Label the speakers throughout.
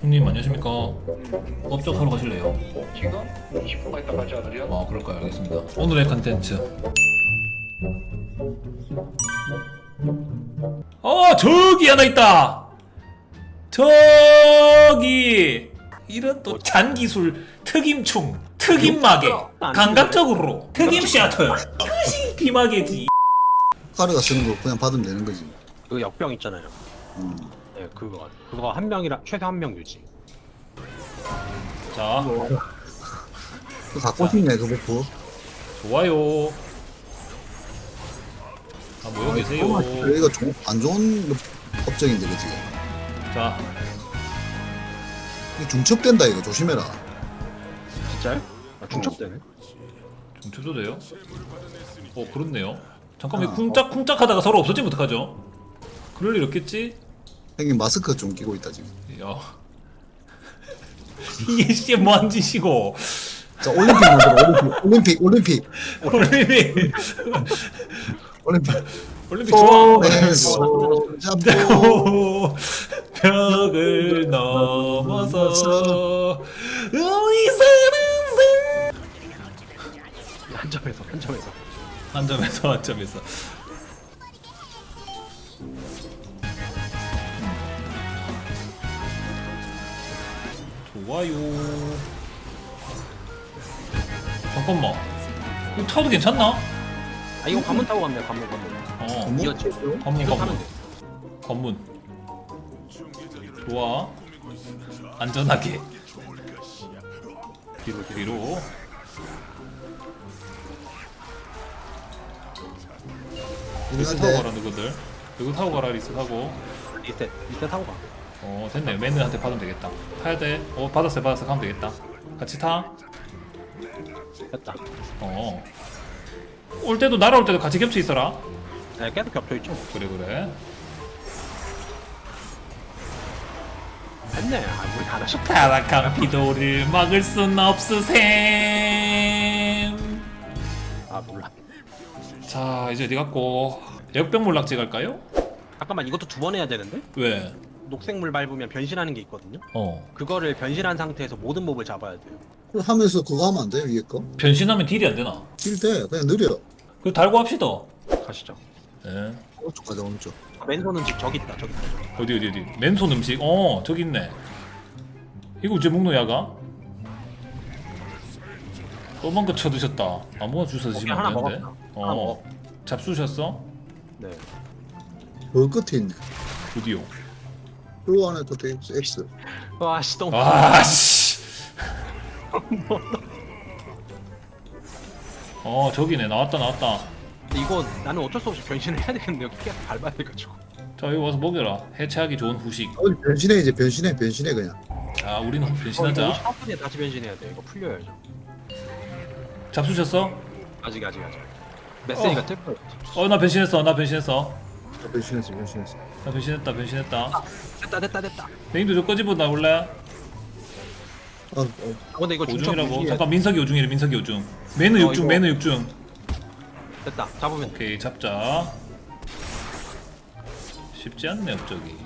Speaker 1: 형님 안녕하십니까 업적 하러 가실래요?
Speaker 2: 지금 20분만 있다 가지 않으려?
Speaker 1: 아 그럴까요 알겠습니다 오늘의 컨텐츠 어 저기 하나 있다 저기 이런 또 잔기술 특임충 특임마개 감각적으로 특임 샤틀 이것이 비마개지
Speaker 3: 카르가 쓰는 거 그냥 받으면 되는 거지.
Speaker 4: 그 역병 있잖아요.
Speaker 3: 음.
Speaker 4: 네, 그거 그거 한 명이라 최소 한 명 유지.
Speaker 3: 자그 갖고 싶네 그 버프.
Speaker 1: 좋아요 아 모여 계세요
Speaker 3: 이거 좀안 좋은 법정인데 그지?
Speaker 1: 자
Speaker 3: 이거 중첩된다 이거 조심해라.
Speaker 4: 진짜요? 아, 중첩되네.
Speaker 1: 좀 쳐도 돼요? 어 그렇네요 잠깐만
Speaker 3: 아,
Speaker 1: 쿵짝 쿵짝 하다가 서로 없어지면 어떡하죠? 그럴 일 없겠지?
Speaker 3: 형님 마스크 좀 끼고 있다 지금.
Speaker 1: 야. 이게 씨 뭐한 짓이고.
Speaker 3: 자 올림픽 만들어 올림픽 올림픽
Speaker 1: 올림픽.
Speaker 3: 올림픽.
Speaker 1: 올림픽. 좋아.
Speaker 3: 손에 손 잡고.
Speaker 1: 벽을 넘어서 의사는
Speaker 4: 한 점에서 한 점에서.
Speaker 1: 한 점에서 한 점에서 좋아요 잠깐만 이거 타도 괜찮나?
Speaker 4: 아 이거 관문 타고 가면 돼. 관문 관문.
Speaker 1: 어
Speaker 3: 뭐?
Speaker 4: 이거 지-
Speaker 1: 관문
Speaker 4: 이거
Speaker 1: 관문. 관문 좋아 안전하게 뒤로 뒤로 리스 타고 가라 누구들 누구 타고 가라 리스 타고
Speaker 4: 리셋 리셋 타고 가.
Speaker 1: 어 됐네 매너한테 받으면 되겠다 타야 돼 어 받았어요 받았어 가면 되겠다 같이 타어
Speaker 4: 됐다.
Speaker 1: 올 때도 날아올 때도 같이 겹쳐 있어라
Speaker 4: 네, 계속 겹쳐 있죠.
Speaker 1: 그래 그래
Speaker 4: 됐네. 아 우리 잘하셨다.
Speaker 1: 타락한 피도를 막을 순 없으셈
Speaker 4: 아 몰라.
Speaker 1: 자 이제 어디 갔고 역병 몰락지 갈까요?
Speaker 4: 잠깐만 이것도 두 번 해야 되는데?
Speaker 1: 왜?
Speaker 4: 녹색물 밟으면 변신하는 게 있거든요.
Speaker 1: 어
Speaker 4: 그거를 변신한 상태에서 모든 몹을 잡아야 돼요.
Speaker 3: 그걸 하면서 그거 하면 안 돼? 위에 거?
Speaker 1: 변신하면 딜이 안 되나?
Speaker 3: 딜돼 그냥 느려.
Speaker 1: 그거 달고 합시다
Speaker 4: 가시죠.
Speaker 1: 예
Speaker 3: 오른쪽 가자 오른쪽.
Speaker 4: 맨손은 집 저기 있다. 저기 있다.
Speaker 1: 어디 어디 어디 맨손 음식 어 저기 있네 이거 이제 먹노 야가? 또만 거 쳐드셨다 아무거나 주워 드시면
Speaker 4: 하나
Speaker 1: 안 되는데.
Speaker 4: 하나
Speaker 1: 어
Speaker 4: 먹었.
Speaker 1: 잡수셨어?
Speaker 4: 네.
Speaker 3: 그 끝에 있네.
Speaker 1: 어
Speaker 3: 그 안에 또돼 있어 X.
Speaker 4: 와씨 똥.
Speaker 1: 아씨 어 저기네 나왔다 나왔다
Speaker 4: 이거 나는 어쩔 수 없이 변신을 해야 되겠는데 여기 계속 밟아야 돼가지고.
Speaker 1: 자 여기 와서 먹여라 해체하기 좋은 후식
Speaker 3: 어디 변신해 이제 변신해 변신해 그냥.
Speaker 1: 자 우리는
Speaker 4: 어,
Speaker 1: 변신하자
Speaker 4: 54분에 다시 변신해야 돼. 이거 풀려야죠.
Speaker 1: 잡수셨어?
Speaker 4: 아직 아직 아직. 메시지가
Speaker 1: 어.
Speaker 4: 뜰 거예요.
Speaker 1: 어 나 변신했어 나 변신했어
Speaker 3: 자, 변신했어 변신했어.
Speaker 1: 나 변신했다 변신했다
Speaker 4: 됐다 됐다 됐다.
Speaker 1: 네임도 저 꺼집어 나 원래
Speaker 3: 아, 어,
Speaker 4: 어, 근데 이거 중첩
Speaker 1: 오중이라고
Speaker 4: 무시해.
Speaker 1: 잠깐 민석이 오중이래 민석이 오중 매너
Speaker 4: 어,
Speaker 1: 육중
Speaker 4: 이거-
Speaker 1: 매너 육중
Speaker 4: 됐다. 잡으면 돼.
Speaker 1: 오케이 잡자 쉽지 않네 업적이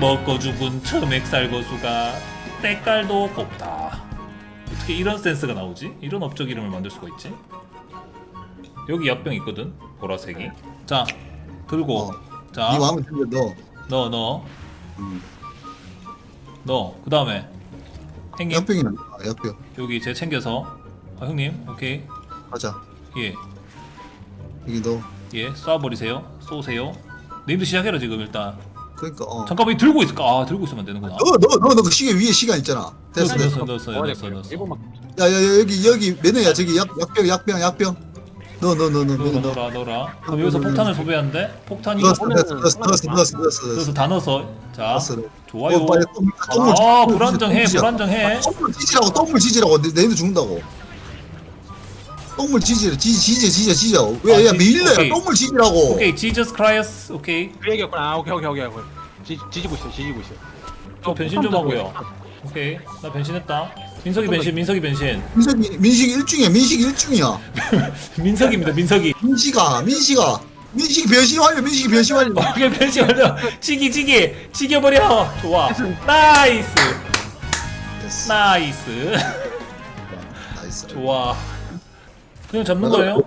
Speaker 1: 먹고 죽은 처맥살 거수가 때깔도 곱다 어떻게 이런 센스가 나오지? 이런 업적 이름을 만들 수가 있지? 여기 약병 있거든 보라색이 자 들고
Speaker 3: 어. 자네 마음에 들려 너.
Speaker 1: 넣어 넣어
Speaker 3: 음.
Speaker 1: 넣어 그 다음에 형님
Speaker 3: 약병이 나. 아, 약병.
Speaker 1: 여기 제 챙겨서 아, 형님 오케이
Speaker 3: 가자.
Speaker 1: 예
Speaker 3: 여기 너.
Speaker 1: 예, 쏴버리세요. 쏘세요. 네임도 시작해라 지금 일단.
Speaker 3: 그러니까 어.
Speaker 1: 잠깐만 이 들고 있을까? 아 들고 있으면 안 되는구나.
Speaker 3: 너너너너그 시계 위에 시간 있잖아. 됐어 됐어.
Speaker 1: 넣었어, 넣었어, 넣었어, 넣었어.
Speaker 4: 1분만.
Speaker 3: 야야 여기 여기 매너야 저기 약 약병 약병 약병. 너너너너
Speaker 1: 넣어,
Speaker 3: 너 너.
Speaker 1: 넣어라, 넣어라. 그럼 여기서 폭탄을 소비하는데 폭탄이
Speaker 3: 넣었어 넣었어 넣었어 넣었어 넣었어
Speaker 1: 그래서 다 넣어서 자
Speaker 3: 넣었어.
Speaker 1: 좋아요.
Speaker 3: 어, 빨리 똥, 똥물
Speaker 1: 아
Speaker 3: 똥물
Speaker 1: 불안정해,
Speaker 3: 똥물
Speaker 1: 불안정해.
Speaker 3: 똥물 지지라고 똥물 지지라고 내 내도 죽는다고. 똥물 지지라 지 지 지 지 지 지져.
Speaker 1: 아,
Speaker 3: 왜야
Speaker 1: 지-
Speaker 3: 밀려야
Speaker 1: 오케이.
Speaker 3: 똥물 지지라고.
Speaker 1: 오케이, 지저스 크라이스, 오케이.
Speaker 4: 그 얘기였구나. 아, 오케이 오케이 오케이. 오케이. 지, 지지고 있어. 지지고 있어.
Speaker 1: 저 변신 좀 하고요. 오케이, 나 변신했다. 민석이 변신, 민석이 변신.
Speaker 3: 민석이 민식 일중이야 민식 일중이야.
Speaker 1: 민석입니다, 민석이.
Speaker 3: 민식아 민식아. 민식이 변신 완료 민식이 변신 완료.
Speaker 1: 어떻게 변신 완료. 치기 치기. 치겨버려. 좋아. 나이스.
Speaker 3: 됐어.
Speaker 1: 나이스.
Speaker 3: 나이스.
Speaker 1: 좋아. 그냥 잡는 거예요?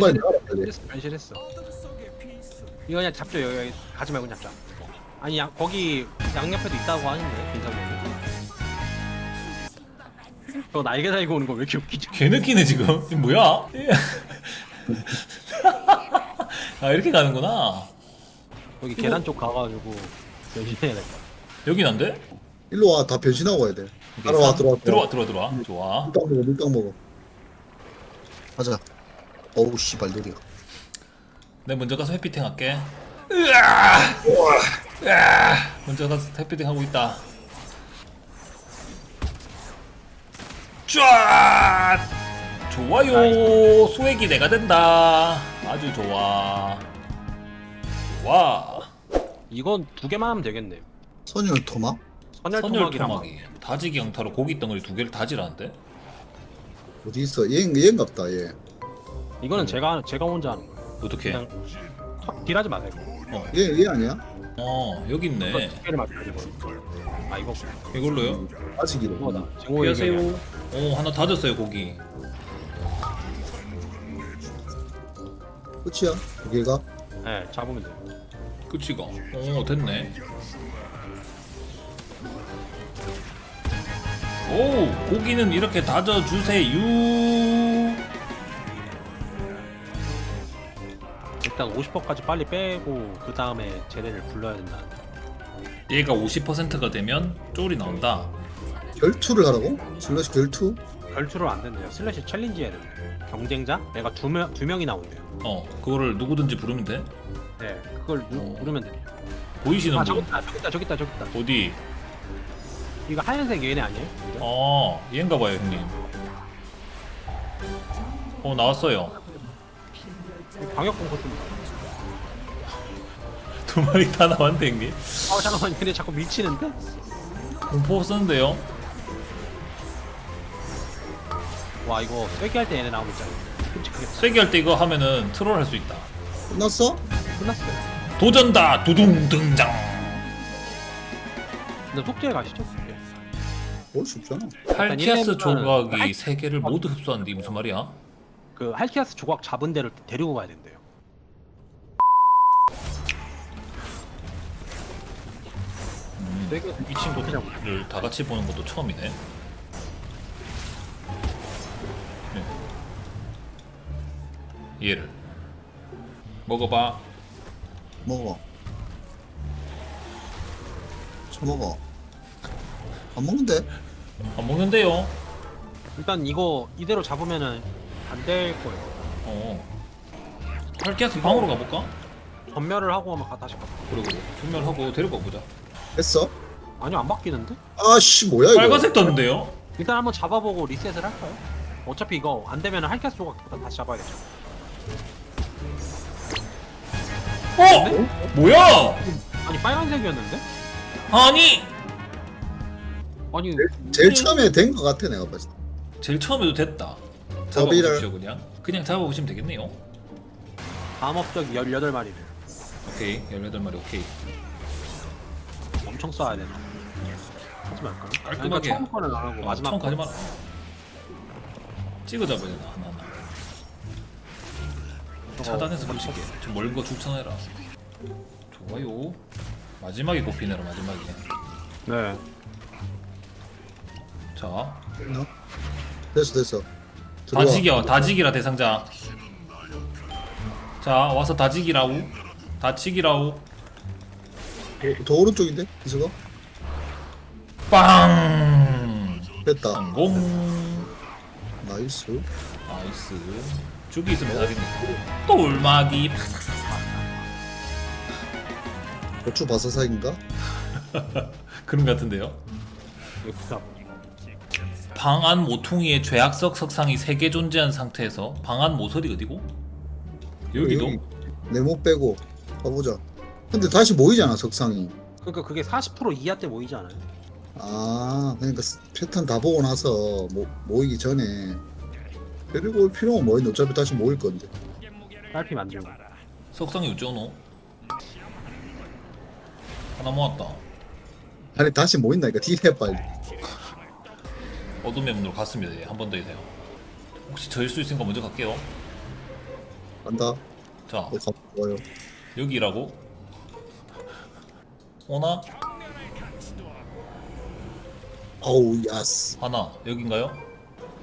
Speaker 3: 바에 나가라 빨리
Speaker 4: 변신했어. 변신했어. 이거 그냥 잡죠 여기, 가지 말고 잡자. 어. 아니 양, 거기 양옆에도 있다고 하는데 빈상이 저 날개 달고 오는 거 왜 이렇게 웃기지?
Speaker 1: 개느끼네 지금. 이거 뭐야? 아 이렇게 가는구나.
Speaker 4: 여기 계단 쪽 가가지고 변신해야 될것 같아.
Speaker 1: 여긴 안 돼?
Speaker 3: 일로 와 다 변신하고 와야 돼. 따라와 들어와
Speaker 1: 들어와. 들어와 들어와 좋아.
Speaker 3: 물떡 먹어 물떡 먹어. 가자. 어우 씨발 느려
Speaker 1: 내 먼저 가서 해피팅 할게. 으아! 으아! 먼저 가서 해피팅 하고 있다 쫙 좋아요. 소액이 내가 된다. 아주 좋아. 와
Speaker 4: 이건 두 개만 하면 되겠네요.
Speaker 3: 선율 토막?
Speaker 4: 선열
Speaker 1: 선열
Speaker 4: 토막이랑
Speaker 1: 토막이. 다지기 양타로 고기 덩어리 두 개를 다지라는데?
Speaker 3: 어디 있어? 얘 얘인갑다 얘.
Speaker 4: 이거는 제가 제가 혼자 하는 거예요
Speaker 1: 어떻게
Speaker 4: 그냥 턱 딜하지 마세요
Speaker 3: 얘, 얘 아니야?
Speaker 1: 어 여기 있네.
Speaker 4: 두 개를 되거든요 아 이거
Speaker 1: 이걸로요?
Speaker 3: 아직이로.
Speaker 4: 이거다.
Speaker 1: 안녕하세요. 오 하나 다졌어요 고기.
Speaker 3: 끝이야. 두 개가?
Speaker 4: 네 잡으면 돼요.
Speaker 1: 그치가? 오 됐네. 오 고기는 이렇게 다져 주세요.
Speaker 4: 일단 50%까지 빨리 빼고 그 다음에 제대를 불러야 된다
Speaker 1: 얘가 50%가 되면 쫄이 나온다
Speaker 3: 결투를 하라고? 슬래시 결투?
Speaker 4: 결투를 안 된대요 슬래시 챌린지 해야 된대요 경쟁자? 얘가 두, 명, 두 명이 나온대요
Speaker 1: 어 그거를 누구든지 부르면 돼
Speaker 4: 네 그걸 누,
Speaker 1: 어.
Speaker 4: 누르면 돼요
Speaker 1: 보이시는
Speaker 4: 아 저기
Speaker 1: 분
Speaker 4: 있다 저기 있다 저기 있다 저기 있다
Speaker 1: 어디
Speaker 4: 이거 하얀색 얘네 아니에요? 그죠?
Speaker 1: 어 얘인가 봐요 형님 어 나왔어요
Speaker 4: 방역공 코스입니다
Speaker 1: 두 마리 다 나왔는데 형님?
Speaker 4: 어 잠깐만 근데 자꾸 밀치는데?
Speaker 1: 공포 쓰는데요?
Speaker 4: 와 이거 쐐기 할때 얘네 나오면 진짜 끔찍하겠다
Speaker 1: 쐐기 할때 이거 하면은 트롤 할 수 있다.
Speaker 3: 끝났어?
Speaker 4: 끝났어요.
Speaker 1: 도전다! 두둥 등장!
Speaker 4: 근데 속죄에 가시죠 속죄.
Speaker 3: 뭘 쉽잖아.
Speaker 1: 할키아스
Speaker 4: 얘네는
Speaker 1: 조각이
Speaker 4: 할-
Speaker 1: 세 개를 모두 흡수한데 무슨 말이야?
Speaker 4: 그 할키아스 조각 잡은 데를 데리고 가야 된대요 되게
Speaker 1: 이 친구를 다 같이 보는 것도 처음이네. 네. 얘를 먹어봐.
Speaker 3: 먹어 저 먹어 안 먹는데?
Speaker 1: 안 먹는데요.
Speaker 4: 일단 이거 이대로 잡으면은 안 될 거예요
Speaker 1: 어. 할키아스 방으로 가볼까?
Speaker 4: 전멸을 하고 가- 다시 가
Speaker 1: 그래 그래. 전멸하고 데리고 가보자.
Speaker 3: 했어?
Speaker 4: 아니요 안 바뀌는데?
Speaker 3: 아씨 뭐야 이거
Speaker 1: 빨간색 떴는데요?
Speaker 4: 일단 한번 잡아보고 리셋을 할까요? 어차피 이거 안 되면 할키아스 조각부터 다시 잡아야겠죠
Speaker 1: 어? 뭐야?
Speaker 4: 아니 빨간색이었는데?
Speaker 1: 아니
Speaker 4: 아니
Speaker 3: 제일 처음에 된 거 같아 내가 봤을 때
Speaker 1: 제일 처음에도 됐다. 잡아보십시오 그냥. 그냥 잡아보시면 되겠네요.
Speaker 4: 다음 업적 18마리를
Speaker 1: 오케이 18마리 오케이.
Speaker 4: 엄청 쏴야 되나 하지 말까요?
Speaker 1: 깔끔하게.
Speaker 4: 그러니까 처음 거는 안 하고
Speaker 1: 어,
Speaker 4: 마지막
Speaker 1: 처음
Speaker 4: 거
Speaker 1: 가지 마라. 찍어 잡아야 되나 하나 하나. 차단해서 붙이게. 좀 멀은 거 추천해라. 좋아요. 마지막에 꼽히네라 마지막에.
Speaker 4: 네
Speaker 1: 자
Speaker 3: 됐어 됐어 들어와.
Speaker 1: 다지기야 다지기라 대상자. 자 와서 다지기라우. 다치기라우.
Speaker 3: 더 오른쪽인데 이서가
Speaker 1: 빵.
Speaker 3: 됐다
Speaker 1: 성공.
Speaker 3: 나이스
Speaker 1: 나이스. 죽이 있으면 답입니다. 똘마기.
Speaker 3: 고추 바사삭인가?
Speaker 1: 그런 것 같은데요. 방안 모퉁이에 죄악석 석상이 3개 존재한 상태에서 방안 모서리 어디고? 여기도?
Speaker 3: 여기 네모 빼고 가보자 근데 다시 모이잖아 석상이
Speaker 4: 그러니까 그게 40% 이하 때 모이지 않아요?
Speaker 3: 아 그러니까 스- 패턴 다 보고 나서 모, 모이기 전에 데리고 올 필요가 뭐 있는데 어차피 다시 모일 건데
Speaker 4: 딸피 만들고
Speaker 1: 석상이 어쩌노? 하나 모았다.
Speaker 3: 아니 다시 모인다니까 딜해 빨리
Speaker 1: 어둠의 문으로 갔습니다. 예, 한번 더 해야 돼요. 혹시 저일 수 있으니까 먼저 갈게요.
Speaker 3: 간다
Speaker 1: 자,
Speaker 3: 어, 가-
Speaker 1: 여기라고? 오나?
Speaker 3: 어우 야스
Speaker 1: 하나. 여긴가요?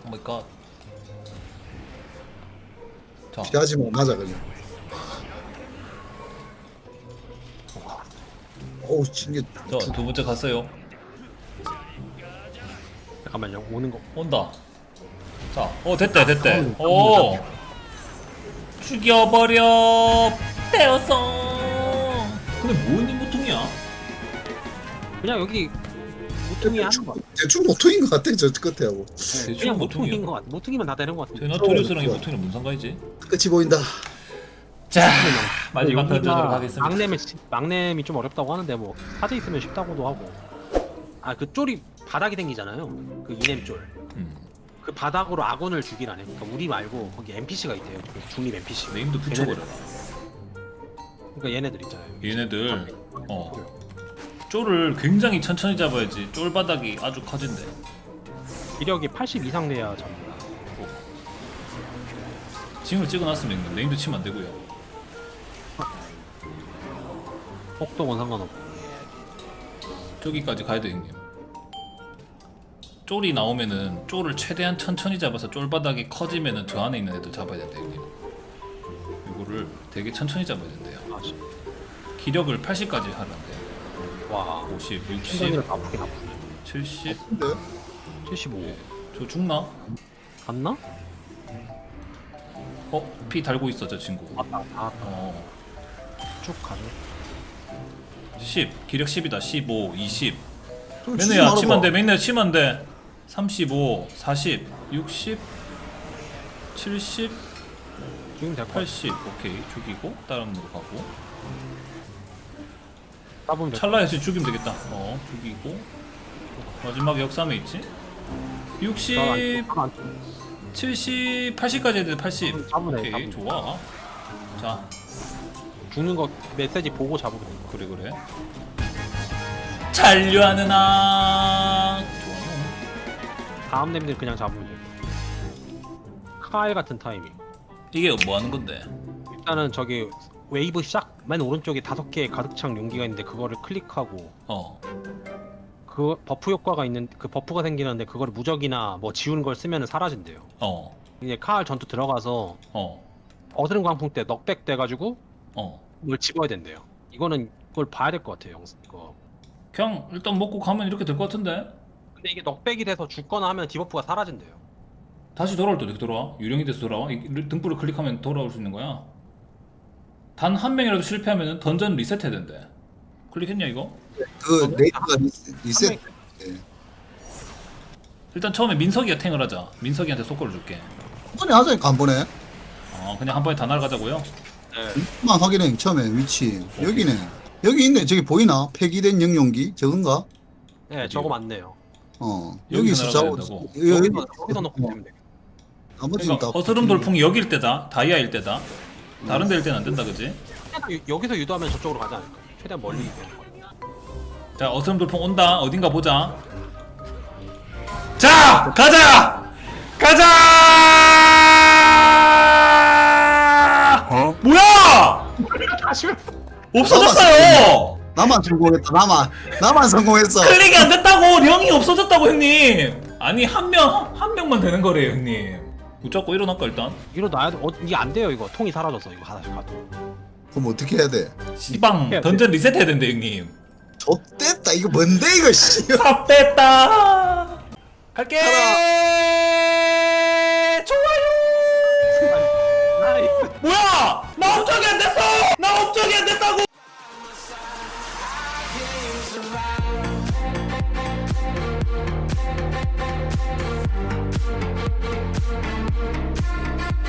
Speaker 1: 오 마이 갓. 자,
Speaker 3: 피하지 마 맞아 그냥 어우 신기
Speaker 1: 저두 번째 갔어요.
Speaker 4: 잠깐만요. 오는 거.
Speaker 1: 온다. 자, 어 됐대 됐대. 오, 죽여버려. 빼었어. 근데 뭔 무통이야?
Speaker 4: 그냥 여기 모퉁이 하는 거. 같아.
Speaker 3: 대충 모토인 것 같아 저 끝에하고
Speaker 1: 대충
Speaker 4: 그냥
Speaker 1: 모퉁이야.
Speaker 4: 모퉁이인 거 같아. 모퉁이면 다 되는 거 같아.
Speaker 1: 데나토리우스랑 이 모퉁이는 무슨 상관이지?
Speaker 3: 끝이 보인다
Speaker 1: 자, 마지막 던전으로 가겠습니다.
Speaker 4: 막내미 막내미 좀 어렵다고 하는데 뭐 사제 있으면 쉽다고도 하고. 아 그 쫄이 바닥이 생기잖아요. 그 이넴 쫄.
Speaker 1: 음,
Speaker 4: 그 바닥으로 아군을 죽이라네. 그러니까 우리 말고 거기 NPC가 있대요. 그 중립 NPC.
Speaker 1: 네임도 붙여버려라.
Speaker 4: 그러니까 얘네들 있잖아요.
Speaker 1: 얘네들 어 쫄을 굉장히 천천히 잡아야지 쫄 바닥이 아주 커진대.
Speaker 4: 기력이 80 이상 돼야 잡니다.
Speaker 1: 징을 찍어놨으면 네임도 치면 안 되고요.
Speaker 4: 속도건 상관없고.
Speaker 1: 저기까지 가야 돼 형님. 쫄이 나오면은 쫄을 최대한 천천히 잡아서 쫄 바닥이 커지면은 저 안에 있는 애들 잡아야 된다 형님. 이거를 되게 천천히 잡아야 된대요.
Speaker 4: 아, 씨.
Speaker 1: 기력을 80까지 하는데
Speaker 4: 와.
Speaker 1: 50, 60,
Speaker 4: 신경을 아프긴 아프네.
Speaker 1: 70.
Speaker 3: 근데
Speaker 4: 75.
Speaker 1: 저 죽나?
Speaker 4: 갔나?
Speaker 1: 어? 피 달고 있어 저 친구.
Speaker 4: 맞다. 아,
Speaker 1: 어.
Speaker 4: 쭉 가죠.
Speaker 1: 10 기력 10이다 15
Speaker 3: 20좀 치지
Speaker 1: 맨날
Speaker 3: 말아봐.
Speaker 1: 돼 맨날 돼35 40 60 70
Speaker 4: 지금 될것 같아.
Speaker 1: 80 오케이 죽이고 다른 으로 가고
Speaker 4: 따보면 될
Speaker 1: 찰나에서 죽이면 되겠다. 어 죽이고. 마지막 역삼에 있지? 60것70 80까지 해야 돼 80
Speaker 4: 잡으네,
Speaker 1: 오케이
Speaker 4: 잡으네.
Speaker 1: 좋아. 자.
Speaker 4: 죽는 거 메시지 보고 잡으면 돼.
Speaker 1: 그래 그래. 잔류하는 악 좋아요
Speaker 4: 다음 냄새 그냥 잡으면 돼. 카일 같은 타이밍.
Speaker 1: 이게 뭐 하는 건데?
Speaker 4: 일단은 저기 웨이브 시작 맨 오른쪽에 다섯 개의 가득 찬 용기가 있는데 그거를 클릭하고
Speaker 1: 어
Speaker 4: 그 버프 효과가 있는 그 버프가 생기는데 그거를 무적이나 뭐 지우는 걸 쓰면 사라진대요.
Speaker 1: 어,
Speaker 4: 이제 카일 전투 들어가서
Speaker 1: 어,
Speaker 4: 어드름 광풍 때 넉백 돼가지고
Speaker 1: 어.
Speaker 4: 뭘 집어야 된대요. 이거는 그걸 봐야 될 것 같아요. 영상. 그거.
Speaker 1: 그냥 일단 먹고 가면 이렇게 될 것 같은데?
Speaker 4: 근데 이게 넉백이 돼서 죽거나 하면 디버프가 사라진대요.
Speaker 1: 다시 돌아올 때 어떻게 돌아와? 유령이 돼서 돌아와? 이 등불을 클릭하면 돌아올 수 있는 거야? 단 한 명이라도 실패하면 던전 리셋해야 된대. 클릭했냐 이거?
Speaker 3: 그 레이드가 리셋, 리셋 예.
Speaker 1: 일단 처음에 민석이가 탱을 하자. 민석이한테 속거를 줄게.
Speaker 3: 한 번에 하자니까 한 번에
Speaker 1: 어, 그냥 한 번에 다 날아가자고요?
Speaker 3: 만 확인해 처음에 위치 여기네 여기 있네 저기 보이나 폐기된 영용기 저건가
Speaker 4: 네, 저거 맞네요.
Speaker 3: 어
Speaker 1: 여기서
Speaker 3: 여기서
Speaker 1: 날아가야
Speaker 3: 잡고
Speaker 1: 된다고?
Speaker 3: 여기
Speaker 4: 여기서, 여기서 넣고 되면 돼.
Speaker 3: 나머지는
Speaker 1: 그러니까
Speaker 3: 다
Speaker 1: 어스름 돌풍이 여길 때다. 다이아일 때다. 다른 데일 때는 안 된다 그지?
Speaker 4: 최대한 유- 여기서 유도하면 저쪽으로 가지 않을까? 최대한 멀리 유도하는 거야.
Speaker 1: 자 어스름 돌풍 온다. 어딘가 보자. 자 가자! 가자! 뭐야! 없어졌어요!
Speaker 3: 나만 성공했다 나만 나만 성공했어
Speaker 1: 클릭이 안 됐다고! 령이 없어졌다고 형님! 아니 한 명, 한 명만 되는 거래요 형님 붙잡고 일어날까 일단?
Speaker 4: 이러놔야 돼. 어, 이게 안 돼요 이거. 통이 사라졌어 이거 하나씩 가도.
Speaker 3: 그럼 어떻게 해야 돼
Speaker 1: 시방
Speaker 4: 해야.
Speaker 1: 던전 리셋해야 된대 형님
Speaker 3: 좆됐다 이거 뭔데 이거 씨
Speaker 1: 다 뺐다 갈게 좋아요
Speaker 4: 나이스.
Speaker 1: 뭐야 나 업적이 안 됐어 나 업적이 안 됐다고